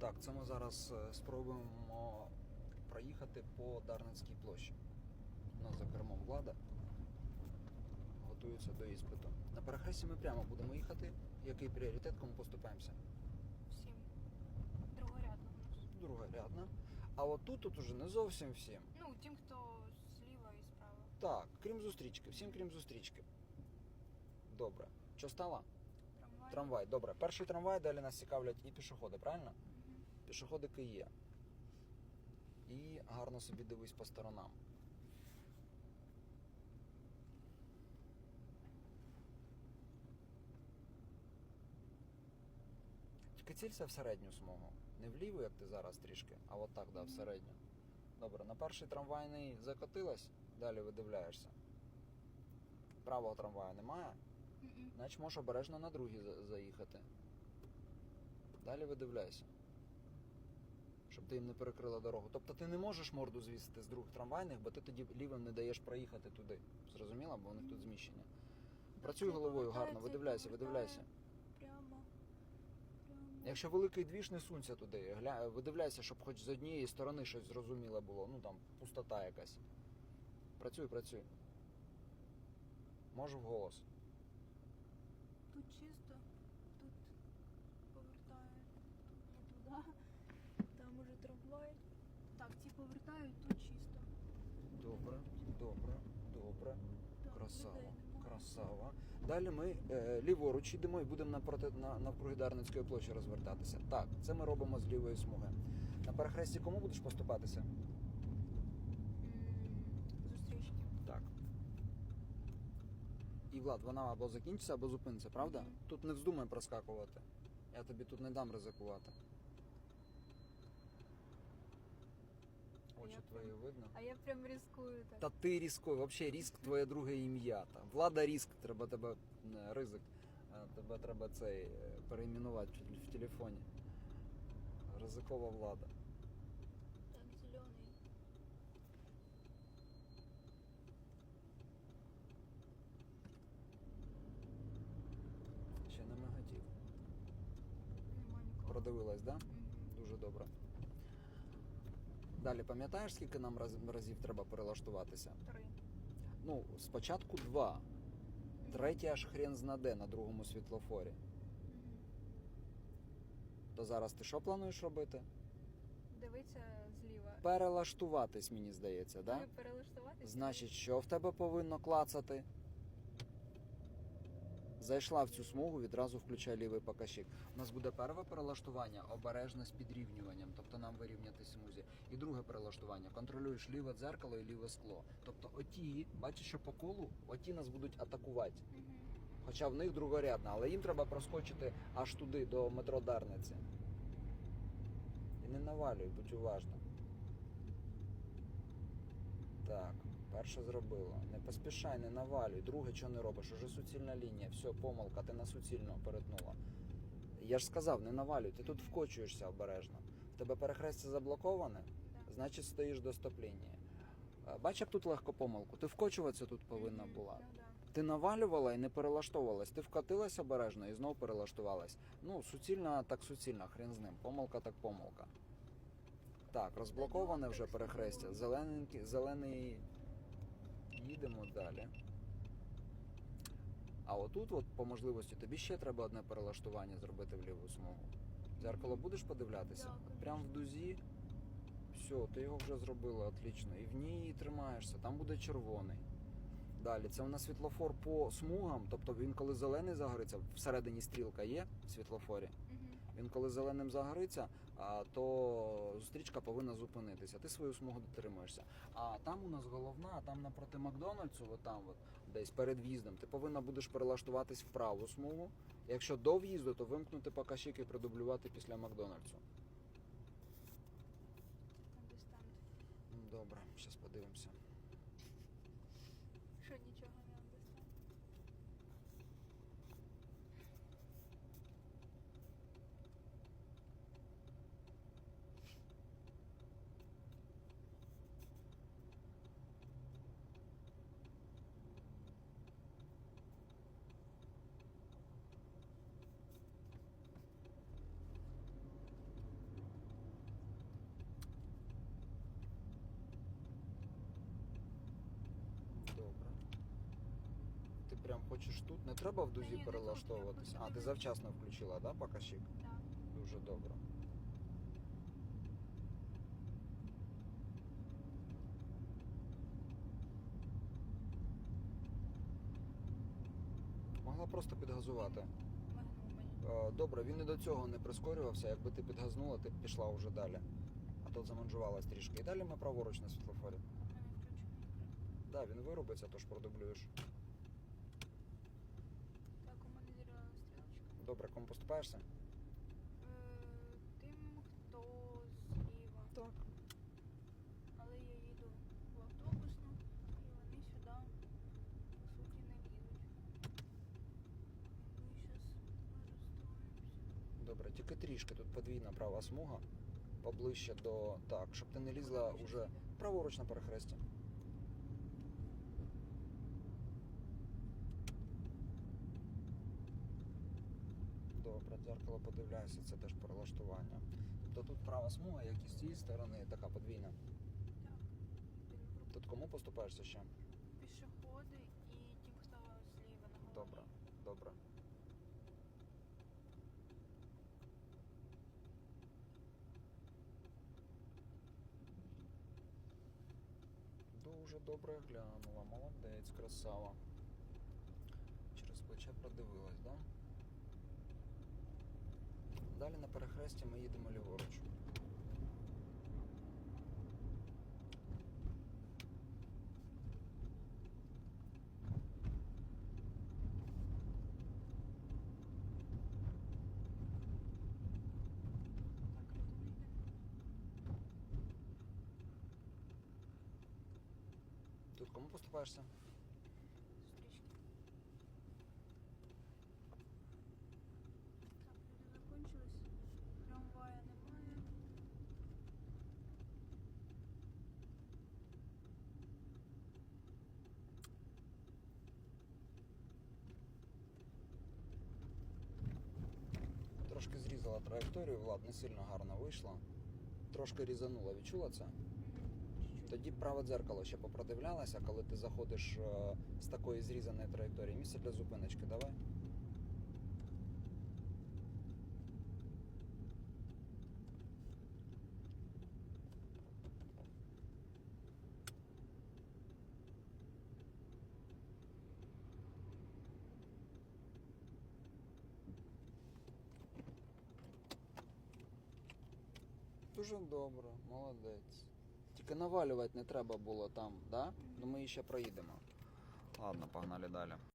Так, це ми зараз е, спробуємо проїхати по Дарницькій площі. У нас за кермом влада. Готується до іспиту. На перехресті ми прямо будемо їхати. Який пріоритет, кому поступаємося? Всім. Другорядно в нас. Другорядна. А от тут, тут уже не зовсім всім. Ну, тим, хто зліва і справа. Так, крім зустрічки, всім крім зустрічки. Добре. Що стало? Трамвай. Трамвай. Добре. Перший трамвай, далі нас цікавлять і пішоходи, правильно? Пішоходики є. І гарно собі дивись по сторонам. Тільки цілься в середню смугу. Не вліву, як ти зараз трішки, а от так, да, в середню. Добре, на перший трамвайний закотилась, далі видивляєшся. Правого трамвая немає, значить можеш обережно на другий заїхати. Далі видивляйся. Ти їм не перекрила дорогу. Тобто ти не можеш морду звісити з других трамвайних, бо ти тоді лівим не даєш проїхати туди. Зрозуміла? Бо у них тут зміщення. Працюй головою гарно, видивляйся, видивляйся. Прямо. Якщо великий двіж, не сунься туди. Гля... Видивляйся, щоб хоч з однієї сторони щось зрозуміле було. Ну там пустота якась. Працюй, працюй. Можу вголос. Тут чисто, тут повертає не туди. Там уже трамвай. Так, ці повертають, тут чисто. Добре, добре, добре. Так, Красава, красава. Далі ми е, ліворуч йдемо і будемо напроти на, навкруги Дарницької площі розвертатися. Так, це ми робимо з лівої смуги. На перехресті кому будеш поступатися? Зустрічки. Так. І Влад, вона або закінчиться, або зупиниться, правда? Тут не вздумай проскакувати. Я тобі тут не дам ризикувати. Я твої видно. А я прям ризикую так. Та ти різкой, взагалі різк твоє друге ім'я. Там. Влада різк, треба тебе е, ризик. е, Тебе треба цей е, перейменувати в- телефоні. Ризикова влада. Так, зелений. Ще не мигатів. Продивилась, да? Мгм. Дуже добре. Далі пам'ятаєш, скільки нам разів треба перелаштуватися? Три. Ну, спочатку два. Третій аж хрен знаде на другому світлофорі. То зараз ти що плануєш робити? Дивиться зліва. Перелаштуватись, мені здається, да? Ну, і Перелаштуватися. Значить, що в тебе повинно клацати? Зайшла в цю смугу, відразу включай лівий покащик. У нас буде перше перелаштування обережне з підрівнюванням, тобто нам вирівняти смузі. І друге перелаштування. Контролюєш ліве дзеркало і ліве скло. Тобто оті, бачиш, що по колу, оті нас будуть атакувати. Хоча в них другорядна, але їм треба проскочити аж туди, до метро Дарниці. І не навалюй, будь уважна. Так, перше зробила. Не поспішай, не навалюй. Друге, що не робиш? Уже суцільна лінія. Все, помилка, ти на суцільну перетнула. Я ж сказав, не навалюй, ти тут вкочуєшся обережно. В тебе перехрестя заблоковане, значить стоїш до стоп-лінії. Е, Бач, як тут легко помилку. Ти вкочуватися тут повинна була. Ти навалювала і не перелаштовувалась. Ти вкотилась обережно і знов перелаштувалась. Ну, суцільна так суцільна, хрен з ним. Помилка так помилка. Так, розблоковане вже перехрестя. Зелененький, зелений. Їдемо далі. А отут, от, по можливості, тобі ще треба одне перелаштування зробити в ліву смугу. Зеркало будеш подивлятися? Да. Прям в дузі. Все, ти його вже зробила отлично. І в ній тримаєшся, там буде червоний. Далі, це у нас світлофор по смугам, тобто він коли зелений загориться, всередині стрілка є в світлофорі. Він коли зеленим загориться, то зустрічка повинна зупинитися. Ти свою смугу дотримуєшся. А там у нас головна, а там напроти Макдональдсу, от там от, десь перед в'їздом, ти повинна будеш перелаштуватись в праву смугу. Якщо до в'їзду, то вимкнути покажчик і продублювати після Макдональдсу. Хочеш тут? Не треба в дузі не перелаштовуватися. А, ти завчасно включила, да, показчик? Так. Дуже добре. Могла просто підгазувати. Е, Добре, він і до цього не прискорювався. Якби ти підгазнула, ти б пішла вже далі. А тут заманжувалась трішки. І далі ми праворуч на світлофорі. Включений. Да, він вирубиться, тож продублюєш. Так, у мене зірвала стрілочка. Добре, кому поступаєшся? Е, Тим, хто зліва. Так. Але я їду в автобусну, і вони сюди, по суті, не лізуть. Ми зараз розстроїмося. Добре, тільки трішки тут подвійна права смуга. Поближче до. Так, щоб ти не лізла їдемо? праворуч на перехресті. Добре, дзеркало подивляюся, це теж перелаштування. Тобто тут права смуга, як і з цієї сторони, така подвійна. Так. Тут кому поступаєшся ще? пішоходи і ті, хто зліва на голові. Добре, добре. Дуже добре глянула, молодець, красава. Через плече продивилась, да? Далі на перехресті ми їдемо ліворуч. Тут кому поступаєшся? Траєкторію, Влад, не сильно гарно вийшла. Трошки різанула, відчула це? Тоді праве дзеркало ще попродивлялася, коли ти заходиш е, з такої зрізаної траєкторії. Місце для зупиночки, давай. Дуже добре, молодець. Тільки навалювати не треба було там, да? Ну ми ще проїдемо. Ладно, погнали далі.